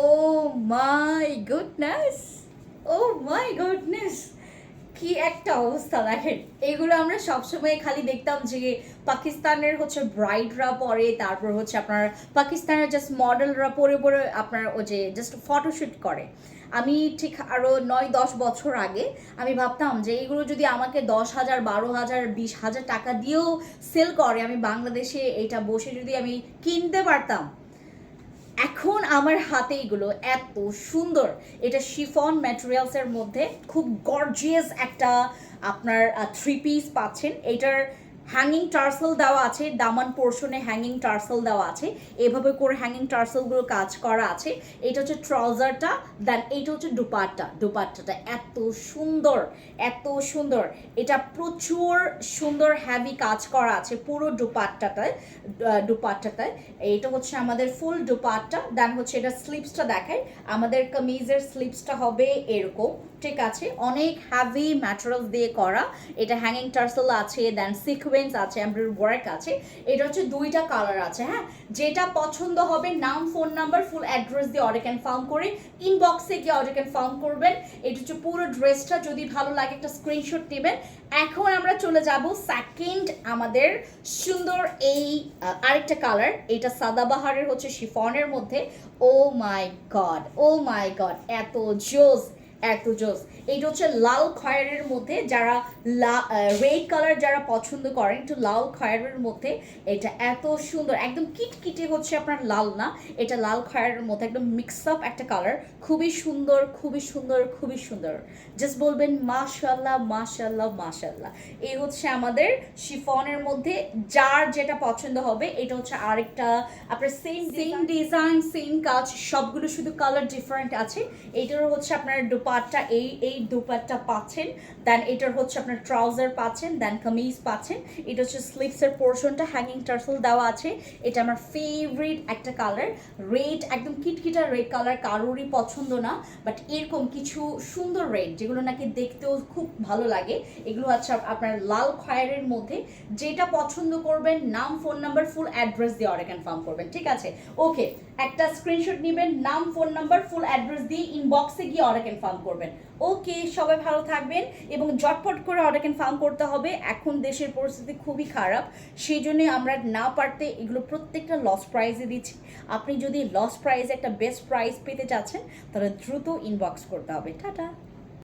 O my goodness oh my goodness কি একটা অবস্থা দেখেন। এগুলো আমরা সবসময় খালি দেখতাম যে পাকিস্তানের হচ্ছে ব্রাইডরা পরে, তারপর হচ্ছে আপনার পাকিস্তানের জাস্ট মডেলরা পরে পরে আপনার ও যে জাস্ট ফটোশ্যুট করে। আমি ঠিক আরও নয়, দশ বছর আগে আমি ভাবতাম যে এগুলো যদি আমাকে দশ হাজার, বারো হাজার, বিশ হাজার টাকা দিয়েও সেল করে, আমি বাংলাদেশে এটা বসে যদি আমি কিনতে পারতাম। এখন আমার হাতে এগুলো এত সুন্দর। এটা শিফন ম্যাটেরিয়ালসের মধ্যে খুব গর্জিয়াস একটা আপনার থ্রি পিস পাচ্ছেন। এটার হ্যাঙ্গিং টার্সেল দেওয়া আছে, দামান পোর্শনে হ্যাঙ্গিং টার্সেল দেওয়া আছে। এভাবে করে হ্যাঙ্গিং টার্সেলগুলো কাজ করা আছে। এটা হচ্ছে ট্রাউজারটা দেন এইটা হচ্ছে দুপাট্টা। দুপাট্টাটা এত সুন্দর এত সুন্দর। এটা প্রচুর সুন্দর হ্যাভি কাজ করা আছে পুরো দুপাট্টাটায় দুপাট্টাটায়। এটা হচ্ছে আমাদের ফুল দুপাট্টা। দেন হচ্ছে এটা স্লিপসটা দেখায় আমাদের কামিজের স্লিপসটা হবে এরকম, ঠিক আছে? অনেক হ্যাভি ম্যাটেরিয়ালস দিয়ে করা। এটা হ্যাঙ্গিং টার্সেল আছে দেন সিকোয়েন্স আছে এমব্রয়ডারি ওয়ার্ক আছে, এটা হচ্ছে দুইটা কালার আছে হ্যাঁ? যেটা পছন্দ হবে নাম ফোন নাম্বার ফুল অ্যাড্রেস দিয়ে অর্ডার কনফার্ম করে ইনবক্সে গিয়ে অর্ডার কনফার্ম করবেন। এটা হচ্ছে পুরো ড্রেসটা যদি ভালো লাগে একটা স্ক্রিনশট নেবেন এখন আমরা চলে যাব সেকেন্ড আমাদের সুন্দর এই আরেকটা কালার এটা সাদাবাহারের হচ্ছে শিফনের মধ্যে। ও মাই গড ও মাই গড এত জোস। এত জোস এইটা হচ্ছে লাল খয়েরের মধ্যে যারা রেড কালার যারা পছন্দ করেন একটু লাল খয়েরের মধ্যে এটা এত সুন্দর একদম কিটকিটে হচ্ছে আপনার লাল না এটা লাল খয়েরের মধ্যে একদম মিক্স আপ একটা কালার খুবই সুন্দর খুবই সুন্দর খুবই সুন্দর। জাস্ট বলবেন মাশাল্লাহ মাশাল্লাহ মাশাল্লাহ এই হচ্ছে আমাদের শিফনের মধ্যে যার যেটা পছন্দ হবে এটা হচ্ছে আরেকটা আপনার সেম সেম ডিজাইন সেম কাজ সবগুলো শুধু কালার ডিফারেন্ট আছে। এইটার হচ্ছে আপনার দুপাট্টা এই এই দুপাট্টা পাচ্ছেন। দেন এটার হচ্ছে আপনার ট্রাউজার পাচ্ছেন দেন কামিজ পাচ্ছেন। এটা হচ্ছে স্লিভসের পোর্শনটা হ্যাঙ্গিং টার্সেল দেওয়া আছে। এটা আমার ফেভারিট একটা কালার রেড একদম কিটকিটা রেড কালার কারোরই পছন্দ না। বাট এরকম কিছু সুন্দর রেড যেগুলো নাকি দেখতেও খুব ভালো লাগে। এগুলো আপ- আপনার লাল খয়েরের মধ্যে। যেটা পছন্দ করবেন, নাম ফোন নাম্বার ফুল অ্যাড্রেস দিয়ে অর্ডার কনফার্ম করবেন, ঠিক আছে? ওকে একটা স্ক্রিনশট নেবেন, নাম ফোন নাম্বার ফুল অ্যাড্রেস দিয়ে ইনবক্সে গিয়ে অর্ডার কনফার্ম করবেন। ওকে, সবাই ভালো থাকবেন এবং জটপট করে অর্ডার ফার্ম করতে হবে। এখন দেশের পরিস্থিতি খুবই খারাপ সেই জন্যে আমরা না পারতে এগুলো প্রত্যেকটা লস প্রাইজে দিচ্ছি। আপনি যদি লস প্রাইজে একটা বেস্ট প্রাইজ পেতে চাচ্ছেন, তাহলে দ্রুত ইনবক্স করতে হবে। টাটা!